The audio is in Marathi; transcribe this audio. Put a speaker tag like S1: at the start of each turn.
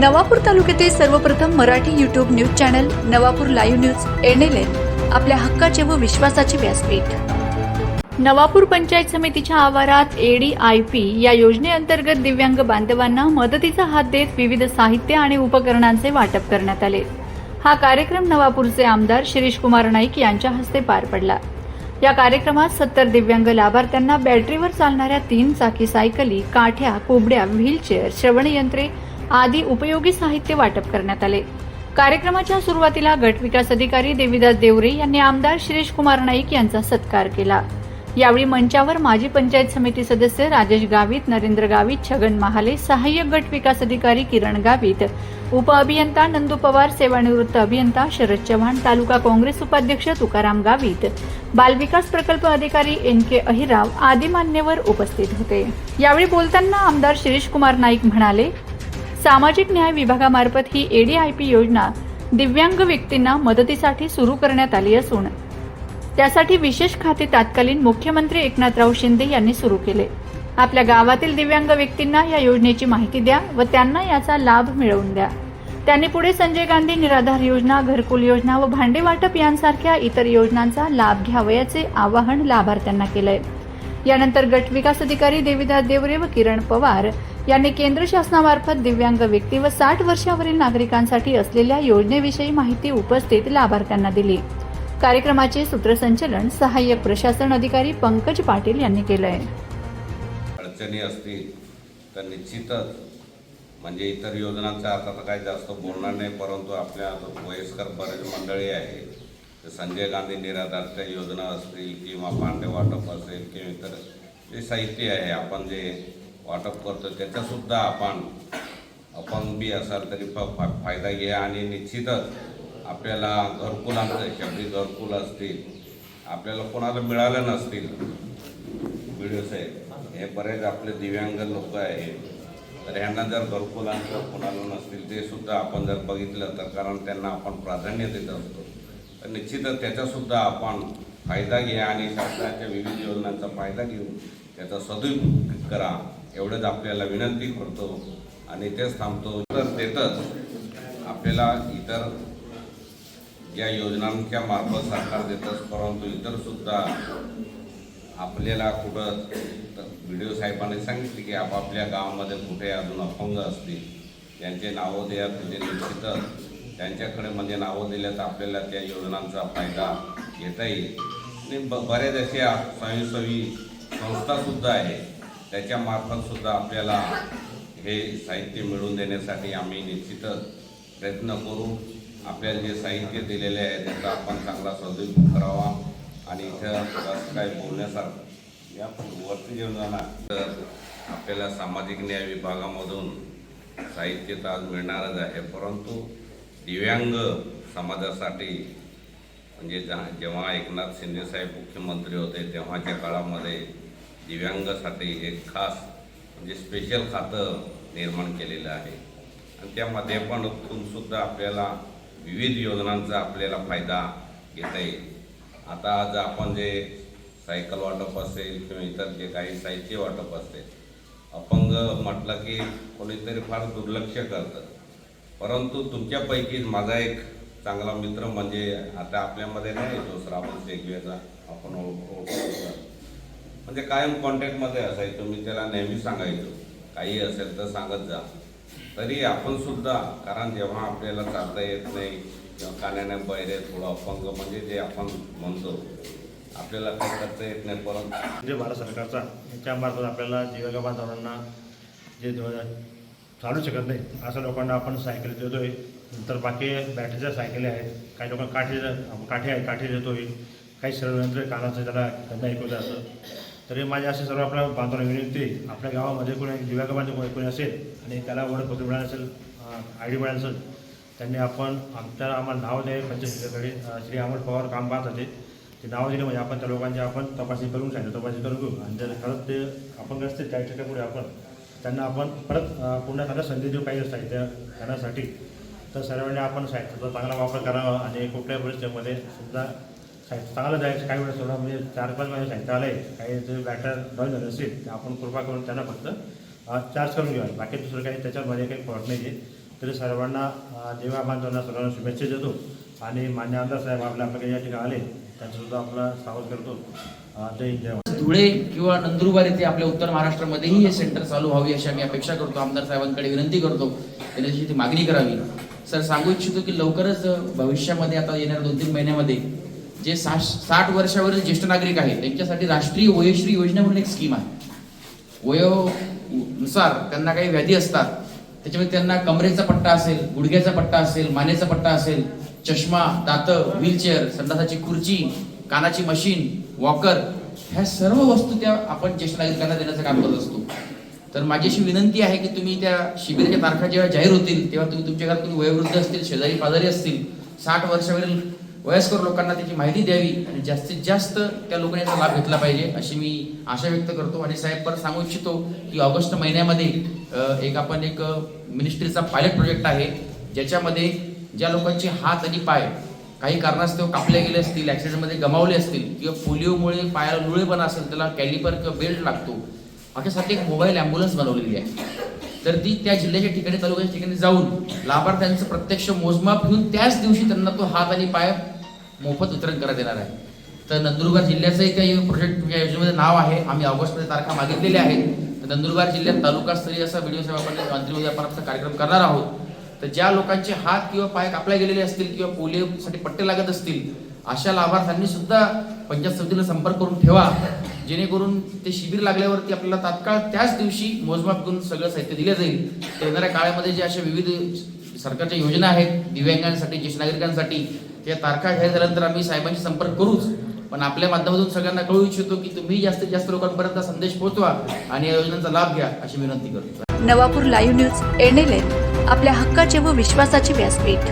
S1: नवापूर तालुक्यातील सर्वप्रथम Marathi YouTube news channel Navapur live news NLN आपल्या हक्काचे व विश्वासाचे व्यासपीठ. नवापूर पंचायत समितीच्या आवारात एडीआयपी या योजनेअंतर्गत दिव्यांग बांधवांना मदतीचा हात देत विविध साहित्य आणि उपकरणांचे वाटप करण्यात आले. हा कार्यक्रम नवापूरचे आमदार शिरीष कुमार नाईक यांच्या हस्ते पार पडला. या कार्यक्रमात सत्तर दिव्यांग लाभार्थ्यांना बॅटरीवर चालणाऱ्या तीन चाकी सायकली काठ्या कोबड्या व्हीलचेअर श्रवणयंत्रे आदी उपयोगी साहित्य वाटप करण्यात आले. कार्यक्रमाच्या सुरुवातीला गट विकास अधिकारी देवीदास देवरे यांनी आमदार शिरीष कुमार नाईक यांचा सत्कार केला. यावेळी मंचावर माजी पंचायत समिती सदस्य राजेश गावित नरेंद्र गावित छगन महाले सहाय्यक गट विकास अधिकारी किरण गावित उपअभियंता नंदू पवार सेवानिवृत्त अभियंता शरद चव्हाण तालुका काँग्रेस उपाध्यक्ष तुकाराम गावित बालविकास प्रकल्प अधिकारी एन के अहिराव आदी मान्यवर उपस्थित होते. यावेळी बोलताना आमदार शिरीष कुमार नाईक म्हणाले सामाजिक न्याय विभागामार्फत ही एडीआयपी योजना दिव्यांग व्यक्तींना मदतीसाठी सुरू करण्यात आली असून त्यासाठी विशेष खाते तत्कालीन मुख्यमंत्री एकनाथराव शिंदे यांनी सुरू केले. आपल्या गावातील दिव्यांग व्यक्तींना या योजनेची माहिती द्या व त्यांना याचा लाभ मिळवून द्या. त्यांनी पुढे संजय गांधी निराधार योजना घरकुल योजना व भांडे वाटप यांसारख्या इतर योजनांचा लाभ घ्यावयाचे आवाहन लाभार्थ्यांना केलंय. यानंतर गट विकास अधिकारी देविदास देवरे व किरण पवार यांनी केंद्र शासनामार्फत दिव्यांग व्यक्ती व साठ वर्षावरील नागरिकांसाठी असलेल्या योजनेविषयी माहिती उपस्थित लाभार्थ्यांना दिली. कार्यक्रमाचे सूत्रसंचलन सहाय्यक प्रशासन अधिकारी पंकज पाटील यांनी केलंय.
S2: अडचणी असतील तर निश्चितच म्हणजे इतर योजनांचा आता तर काही जास्त बोलणार नाही परंतु आपल्या वयस्कर बरेच मंडळी आहे तर संजय गांधी निराधारच्या योजना असतील किंवा भांडे वाटप असेल किंवा इतर जे साहित्य आहे आपण जे वाटप करतो. त्याचासुद्धा आपण अपंग बी असाल तरी फ फा- फायदा घ्या आणि निश्चितच आपल्याला घरकुलांचं शबरी घरकुल असतील आपल्याला कोणाला मिळालं नसतील. व्हिडिओ साहेब हे बरेच आपले दिव्यांग लोक आहेत. तर ह्यांना जर घरकुलांचं कोणाला नसतील ते सुद्धा आपण जर बघितलं तर कारण त्यांना आपण प्राधान्य देत असतो. तर निश्चितच त्याचासुद्धा आपण फायदा घ्या आणि शासनाच्या विविध योजनांचा फायदा घेऊन त्याचा सदुपयोग करा. एवढंच आपल्याला विनंती करतो आणि तेच थांबतो. तर देतच आपल्याला इतर ज्या योजनांच्या मार्फत सरकार देतच परंतु इतर सुद्धा आपल्याला कुठं तर व्हिडिओ साहेबांनी सांगितले की आपापल्या गावामध्ये कुठे अजून अपंग असतील त्यांचे नावं द्या म्हणजे निश्चितच त्यांच्याकडे म्हणजे नावं दिल्या तर आपल्याला त्या योजनांचा फायदा घेता येईल. आणि ब बऱ्याच अशा स्वयंसेवी संस्थासुद्धा आहे. त्याच्यामार्फतसुद्धा आपल्याला हे साहित्य मिळवून देण्यासाठी आम्ही निश्चितच प्रयत्न करू. आपल्याला जे साहित्य दिलेले आहे त्याचा आपण चांगला सदुपयोग करावा. आणि इथं असं काय बोलण्यासारखं. या वरती जेवण जाणार. तर आपल्याला सामाजिक न्याय विभागामधून साहित्य तर आज मिळणारच आहे. परंतु दिव्यांग समाजासाठी म्हणजे जा- जेव्हा एकनाथ शिंदेसाहेब मुख्यमंत्री होते तेव्हाच्या काळामध्ये दिव्यांगासाठी एक खास म्हणजे स्पेशल खातं निर्माण केलेलं आहे. आणि त्यामध्ये पण सुद्धा आपल्याला विविध योजनांचा आपल्याला फायदा घेता येईल. आता आज आपण जे सायकल वाटप असेल किंवा इतर जे काही साहित्य वाटप असेल अपंग म्हटलं की कोणीतरी फार दुर्लक्ष करतं. परंतु तुमच्यापैकी माझा एक चांगला मित्र म्हणजे आता आपल्यामध्ये नाही तो श्रावण शेगवेचा आपण ओळख- म्हणजे कायम कॉन्टॅक्टमध्ये असायचो. मी त्याला नेहमी सांगायचो. काही असेल तर सांगत जा. तरी आपण सुद्धा कारण जेव्हा आपल्याला चालता येत नाही किंवा कान्याने बैरे थोडं अपंग म्हणजे जे आपण म्हणतो आपल्याला काही करता येत नाही. परंतु
S3: जे भारत सरकारचा याच्यामार्फत आपल्याला दिव्यांग बांधवांना जे चालू शकत नाही अशा लोकांना आपण सायकल देतोय. नंतर बाकी बॅटरीच्या सायकली आहेत. काही लोकांना काठी काठी आहे काठी देतो देतोय काही सर्वयंत्र कानाचं त्याला त्यांना ऐकू जातं तरी माझी असे सर्व आपल्या बांधवांना विनंती आपल्या गावामध्ये कोणी दिव्यांग कोणी कोणी असेल आणि त्याला ओळखपत्र मिळालं असेल आय डी मिळालं असेल त्यांनी आपण आमच्या आम्हाला नाव द्यावे पंचायतीकडे श्री अमोल पवार काम पाहत होते. ते नाव दिले म्हणजे आपण त्या लोकांची आपण तपासणी करून सांगितलं. तपासणी करून घेऊ. आणि जर खरंच ते अपंग असते त्या ठिकाणी आपण त्यांना आपण परत पुन्हा त्यांना संधी देऊ काही त्या करण्यासाठी. तर सर्वांनी आपण साहित्याचा चांगला वापर करावा आणि कुठल्याही परिस्थितीमध्ये सुद्धा साहित्य चांगलं जायचं काही वेळेस थोडं म्हणजे चार पाच महिने साहित्य आलं आहे काही जे बॅटर डॉन झालं असेल ते आपण कृपा करून त्यांना फक्त चार्ज करून घ्यावा बाकी दुसरं काही त्याच्यामध्ये काही फॉल्ट नाही आहे तरी सर्वांना अ, जेव्हा सर्वांना शुभेच्छा देतो आणि मान्य आमदार साहेब आपल्या आपल्याकडे या ठिकाणी आले त्यांचंसुद्धा आपला स्वागत करतो. जय जय
S4: धुळे किंवा नंदुरबार येथे आपल्या उत्तर महाराष्ट्रामध्येही हे सेंटर चालू व्हावी अशी आम्ही अपेक्षा करतो. आमदार साहेबांकडे विनंती करतो. त्यांनी ती मागणी करावी. सर सांगू इच्छितो की लवकरच भविष्यामध्ये आता येणाऱ्या दोन तीन महिन्यामध्ये जे साठ साठ वर्षावरील ज्येष्ठ नागरिक आहेत त्यांच्यासाठी राष्ट्रीय वयोश्री योजना म्हणून एक स्कीम आहे. वयोनुसार त्यांना काही व्याधी असतात त्याच्यामध्ये त्यांना कमरेचा पट्टा असेल गुडघ्याचा पट्टा असेल मानेचा पट्टा असेल चष्मा दात व्हीलचेअर संडासाची खुर्ची कानाची मशीन वॉकर ह्या सर्व वस्तू त्या आपण ज्येष्ठ नागरिकांना देण्याचं काम करत असतो. तर माझी अशी विनंती आहे की तुम्ही त्या शिबिराच्या तारखा जेव्हा जाहीर होतील तेव्हा तुम्ही तुमच्या घरात कोणी वयोवृद्ध असतील शेजारी पाजारी असतील साठ वर्षावरील वयस्कर लोकांना त्याची माहिती द्यावी आणि जास्तीत जास्त त्या लोकांनी याचा लाभ घेतला पाहिजे अशी मी आशा व्यक्त करतो. आणि साहेब परत सांगू इच्छितो की ऑगस्ट महिन्यामध्ये एक आपण एक मिनिस्ट्रीचा पायलट प्रोजेक्ट आहे ज्याच्यामध्ये ज्या लोकांचे हात आणि पाय काही कारणास्तव कापले गेले असतील ॲक्सिडेंटमध्ये गमावले असतील किंवा पोलिओमुळे पायाला लुळेपणा असेल त्याला कॅलिपर किंवा बेल्ट लागतो याच्यासाठी एक मोबाईल ॲम्ब्युलन्स बनवलेली आहे. तर ती त्या जिल्ह्याच्या ठिकाणी तालुक्याच्या ठिकाणी जाऊन लाभार्थ्यांचं प्रत्यक्ष मोजमाप घेऊन त्याच दिवशी त्यांना तो हात आणि पाय मोफत वितरण करण्यात येणार आहे. तर नंदुरबार जिल्ह्याचंही त्या प्रोजेक्ट या योजनेमध्ये नाव आहे. आम्ही ऑगस्टमध्ये तारखा मागितलेल्या आहेत. तर नंदुरबार जिल्ह्यात तालुकास्तरीय असा व्हिडिओ सेवा आपण मंत्री आपण कार्यक्रम करणार आहोत. तर ज्या लोकांचे हात किंवा पाय कापल्या गेलेले असतील किंवा पोलिओसाठी पट्टे लागत असतील अशा लाभार्थ्यांनी सुद्धा पंचायत समितीला संपर्क करून ठेवा. जेणेकरून ते शिबिर लागल्यावरती आपल्याला तात्काळ त्याच दिवशी मोजमाप करून सगळं साहित्य दिलं जाईल. तर येणाऱ्या काळामध्ये जे अशा विविध सरकारच्या योजना आहेत दिव्यांगांसाठी ज्येष्ठ नागरिकांसाठी त्या तारखा जाहीर झाल्यानंतर आम्ही साहेबांशी संपर्क करूच. पण आपल्या माध्यमातून सगळ्यांना कळू इच्छितो की तुम्ही जास्तीत जास्त लोकांपर्यंत संदेश पोहोचवा आणि या योजनांचा लाभ घ्या अशी विनंती करतो.
S1: Navapur live news N L N आपल्या हक्काचे व विश्वासाचे व्यासपीठ.